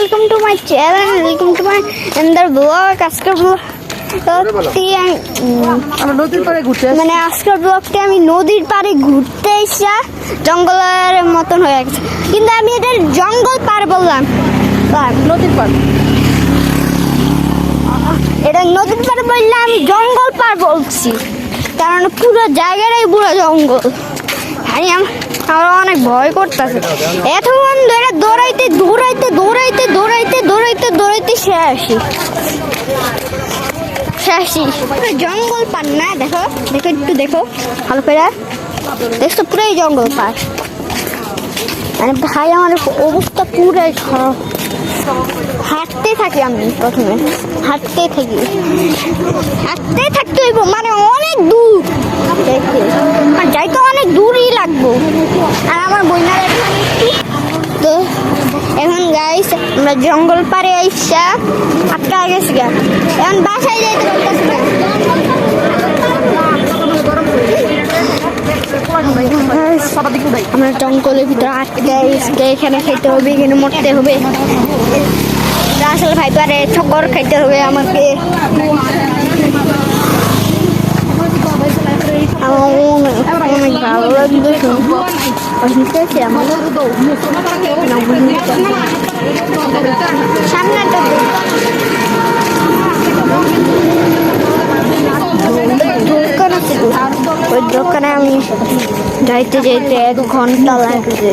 Welcome to my channel welcome to my another blog আজকের আসছি। মানে আজকের ব্লগটি আমি নদীর পাড়ে ঘুরতে এসে জঙ্গলের মতন হয়ে গেছে। কিন্তু আমি এটা জঙ্গল পার বললাম। নদীর পাড়। এটা নদীর পাড়ে বললে আমি জঙ্গল পার বলছি। কারণ পুরো জায়গাটাই পুরো জঙ্গল। আমি আমার অনেক ভয় করতেছে। এতক্ষণ ধরে দৌড়াইতে শেষই শেষই পুরো জঙ্গল পার না দেখো? দেখো একটু দেখো, ভালো করে। দেখছ পুরাই জঙ্গল পার মানে ভাই, আমার অবস্থা পুরাই খারাপ। হাঁটতে থাকি আমি প্রথমে। হাঁটতে থাকি। হাঁটতে থাকতে হইব মানে অনেক দূর। দেখতে আর যাইতে অনেক দূরই লাগবো আর আমার বইনার এখানে একটু তো এখন গাইস আমরা জঙ্গল পাড়ে আইসা আটকা গেছি গা এখন বাসায় যাইতে পারতেছি না। আমরা জঙ্গলের ভিতরে আটকে আইসকে এখানে খাইতে হবে, এখানে মরতে হবে। রাসেল ভাই পারে ঠকর খাইতে হবে আমাকে। অনেক ভালো লাগবে শুনতেছি আমার সামনে একটা দোকান আছে তো। ওই দোকানে আমি যাইতে যাইতে এক ঘণ্টা লাগবে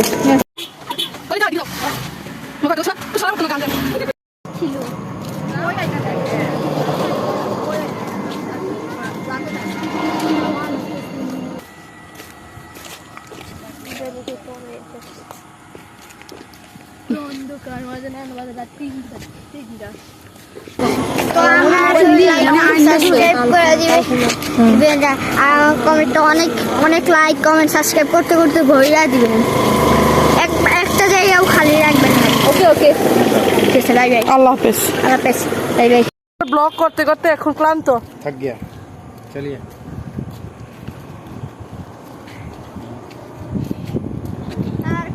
ওই দাও দিও মুখে তো অনেক অনেক লাইক কমেন্ট সাবস্ক্রাইব করতে করতে ভরিয়া দিবেন এক একটা জায়গাও খালি রাখবেন ওকে ওকে। ঠিক আছে ব্লগ করতে করতে এখন ক্লান্ত। থাক আর